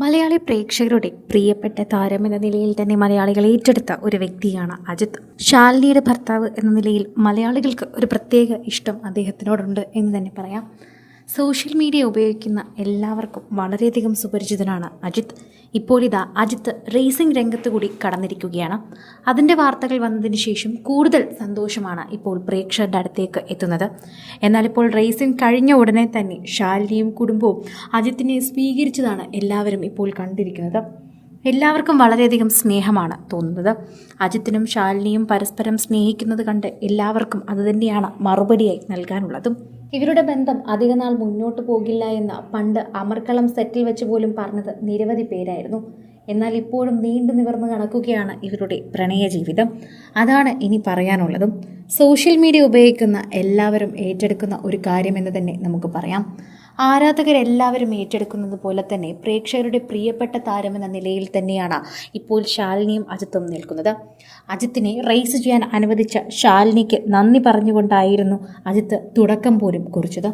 മലയാളി പ്രേക്ഷകരുടെ പ്രിയപ്പെട്ട താരം എന്ന നിലയിൽ തന്നെ മലയാളികൾ ഏറ്റെടുത്ത ഒരു വ്യക്തിയാണ് അജിത്. ശാലിനിയുടെ ഭർത്താവ് എന്ന നിലയിൽ മലയാളികൾക്ക് ഒരു പ്രത്യേക ഇഷ്ടം അദ്ദേഹത്തിനോടുണ്ട് എന്ന് തന്നെ പറയാം. സോഷ്യൽ മീഡിയ ഉപയോഗിക്കുന്ന എല്ലാവർക്കും വളരെയധികം സുപരിചിതനാണ് അജിത്. ഇപ്പോൾ ഇതാ അജിത്ത് റേസിംഗ് രംഗത്ത് കൂടി കടന്നിരിക്കുകയാണ്. അതിന്റെ വാർത്തകൾ വന്നതിന് ശേഷം കൂടുതൽ സന്തോഷമാണ് ഇപ്പോൾ പ്രേക്ഷകരുടെ അടുത്തേക്ക് എത്തുന്നത്. എന്നാൽ ഇപ്പോൾ റേസിംഗ് കഴിഞ്ഞ ഉടനെ തന്നെ ശാലിനിയും കുടുംബവും അജിത്തിനെ സ്വീകരിച്ചതാണ് എല്ലാവരും ഇപ്പോൾ കണ്ടിരിക്കുന്നത്. എല്ലാവർക്കും വളരെയധികം സ്നേഹമാണ് തോന്നുന്നത്. അജിത്തിനും ശാലിനിയും പരസ്പരം സ്നേഹിക്കുന്നത് കണ്ട് എല്ലാവർക്കും അതുതന്നെയാണ് മറുപടിയായി നൽകാനുള്ളതും. ഇവരുടെ ബന്ധം അധികനാൾ മുന്നോട്ട് പോകില്ല എന്ന് പണ്ട് അമർക്കളം സെറ്റിൽ വെച്ച് പോലും പറഞ്ഞത് നിരവധി പേരായിരുന്നു. എന്നാൽ ഇപ്പോഴും നീണ്ടു നിവർന്ന് നടക്കുകയാണ് ഇവരുടെ പ്രണയ ജീവിതം. അതാണ് ഇനി പറയാനുള്ളതും. സോഷ്യൽ മീഡിയ ഉപയോഗിക്കുന്ന എല്ലാവരും ഏറ്റെടുക്കുന്ന ഒരു കാര്യമെന്ന് തന്നെ നമുക്ക് പറയാം. ആരാധകരെല്ലാവരും ഏറ്റെടുക്കുന്നത് പോലെ തന്നെ പ്രേക്ഷകരുടെ പ്രിയപ്പെട്ട താരമെന്ന നിലയിൽ തന്നെയാണ് ഇപ്പോൾ ശാലിനിയും അജിത്തും നിൽക്കുന്നത്. അജിത്തിനെ റേസ് ചെയ്യാൻ അനുവദിച്ച ശാലിനിക്ക് നന്ദി പറഞ്ഞുകൊണ്ടായിരുന്നു അജിത്ത് തുടക്കം പോലും കുറിച്ചത്.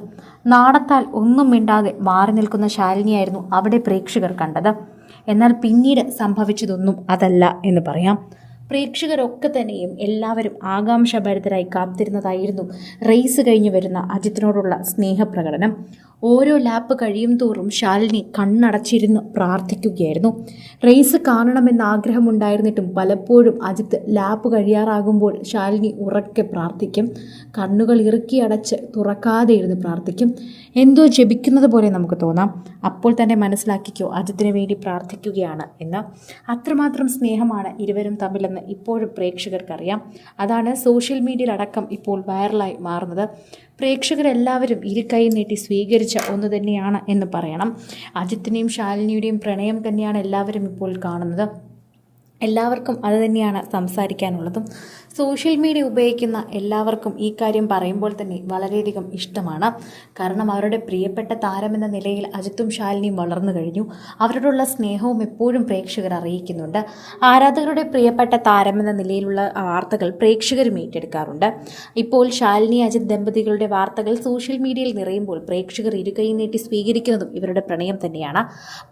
നാടത്താൽ ഒന്നും മിണ്ടാതെ മാറി നിൽക്കുന്ന ശാലിനിയായിരുന്നു അവിടെ പ്രേക്ഷകർ കണ്ടത്. എന്നാൽ പിന്നീട് സംഭവിച്ചതൊന്നും അതല്ല എന്ന് പറയാം. പ്രേക്ഷകരൊക്കെ തന്നെയും എല്ലാവരും ആകാംക്ഷഭരിതരായി കാത്തിരുന്നതായിരുന്നു റേസ് കഴിഞ്ഞു വരുന്ന അജിത്തിനോടുള്ള സ്നേഹപ്രകടനം. ഓരോ ലാപ്പ് കഴിയും തോറും ശാലിനി കണ്ണടച്ചിരുന്ന് പ്രാർത്ഥിക്കുകയായിരുന്നു. റേസ് കാണണമെന്ന ആഗ്രഹമുണ്ടായിരുന്നിട്ടും പലപ്പോഴും അജിത്ത് ലാപ്പ് കഴിയാറാകുമ്പോൾ ശാലിനി ഉറക്കെ പ്രാർത്ഥിക്കും. കണ്ണുകൾ ഇറുക്കി അടച്ച് തുറക്കാതെ ഇരുന്ന് പ്രാർത്ഥിക്കും. എന്തോ ജപിക്കുന്നത് പോലെ നമുക്ക് തോന്നാം. അപ്പോൾ തന്നെ മനസ്സിലാക്കിക്കോ അജിത്തിന് വേണ്ടി പ്രാർത്ഥിക്കുകയാണ് എന്ന്. അത്രമാത്രം സ്നേഹമാണ് ഇരുവരും തമ്മിലെന്ന് ഇപ്പോഴും പ്രേക്ഷകർക്കറിയാം. അതാണ് സോഷ്യൽ മീഡിയയിലടക്കം ഇപ്പോൾ വൈറലായി മാറുന്നത്. പ്രേക്ഷകരെല്ലാവരും ഇരുകൈ നീട്ടി സ്വീകരിച്ച ഒന്ന് തന്നെയാണ് എന്ന് പറയണം. അജിത്തിനെയും ശാലിനിയുടെയും പ്രണയം തന്നെയാണ് എല്ലാവരും ഇപ്പോൾ കാണുന്നത്. എല്ലാവർക്കും അത് തന്നെയാണ് സംസാരിക്കാനുള്ളതും. സോഷ്യൽ മീഡിയ ഉപയോഗിക്കുന്ന എല്ലാവർക്കും ഈ കാര്യം പറയുമ്പോൾ തന്നെ വളരെയധികം ഇഷ്ടമാണ്. കാരണം അവരുടെ പ്രിയപ്പെട്ട താരമെന്ന നിലയിൽ അജിത്തും ശാലിനിയും വളർന്നു കഴിഞ്ഞു. അവരോടുള്ള സ്നേഹവും എപ്പോഴും പ്രേക്ഷകർ അറിയിക്കുന്നുണ്ട്. ആരാധകരുടെ പ്രിയപ്പെട്ട താരമെന്ന നിലയിലുള്ള വാർത്തകൾ പ്രേക്ഷകരും ഏറ്റെടുക്കാറുണ്ട്. ഇപ്പോൾ ശാലിനി അജിത് ദമ്പതികളുടെ വാർത്തകൾ സോഷ്യൽ മീഡിയയിൽ നിറയുമ്പോൾ പ്രേക്ഷകർ ഇരുകൈ നീട്ടി സ്വീകരിക്കുന്നതും ഇവരുടെ പ്രണയം തന്നെയാണ്.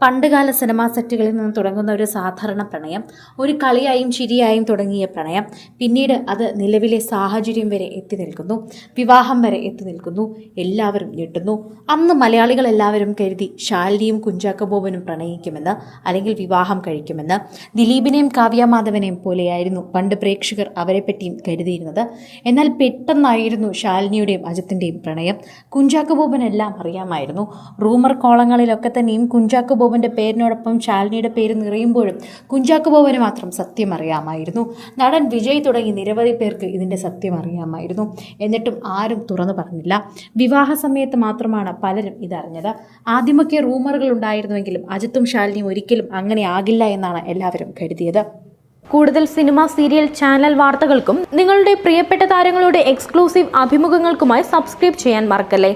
പണ്ടുകാല സിനിമാ സെറ്റുകളിൽ നിന്ന് തുടങ്ങുന്ന ഒരു സാധാരണ പ്രണയം. ഒരു കളിയായും ചിരിയായും തുടങ്ങിയ പ്രണയം പിന്നീട് അത് നിലവിലെ സാഹചര്യം വരെ എത്തി നിൽക്കുന്നു. വിവാഹം വരെ എത്തി നിൽക്കുന്നു. എല്ലാവരും ഞെട്ടുന്നു. അന്ന് മലയാളികൾ എല്ലാവരും കരുതി ശാലിനിയും കുഞ്ചാക്കബോബനും പ്രണയിക്കുമെന്ന് അല്ലെങ്കിൽ വിവാഹം കഴിക്കുമെന്ന് ദിലീപിനെയും കാവ്യമാധവനെയും പോലെയായിരുന്നു പണ്ട് പ്രേക്ഷകർ അവരെപ്പറ്റിയും കരുതിയിരുന്നത്. എന്നാൽ പെട്ടെന്നായിരുന്നു ശാലിനിയുടെയും അജിത്തിന്റെയും പ്രണയം. കുഞ്ചാക്കബോബനെല്ലാം അറിയാമായിരുന്നു. റൂമർ കോളങ്ങളിലൊക്കെ തന്നെയും കുഞ്ചാക്കബോബന്റെ പേരിനോടൊപ്പം ശാലിനിയുടെ പേര് നിറയുമ്പോഴും കുഞ്ചാക്കോ ബോബന് മാത്രം സത്യം അറിയാമായിരുന്നു നടൻ വിജയ് തുടങ്ങി നിരവധി പേർക്ക് ഇതിന്റെ സത്യം അറിയാമായിരുന്നു എന്നിട്ടും ആരും തുറന്നു പറഞ്ഞില്ല. വിവാഹ സമയത്ത് മാത്രമാണ് പലരും ഇതറിഞ്ഞത്. ആദ്യമൊക്കെ റൂമറുകൾ ഉണ്ടായിരുന്നുവെങ്കിലും അജിത്തും ശാലിനിയും ഒരിക്കലും അങ്ങനെ ആകില്ല എന്നാണ് എല്ലാവരും കരുതിയത്. കൂടുതൽ സിനിമ സീരിയൽ ചാനൽ വാർത്തകൾക്കും നിങ്ങളുടെ പ്രിയപ്പെട്ട താരങ്ങളുടെ എക്സ്ക്ലൂസീവ് അഭിമുഖങ്ങൾക്കുമായി സബ്സ്ക്രൈബ് ചെയ്യാൻ മറക്കല്ലേ?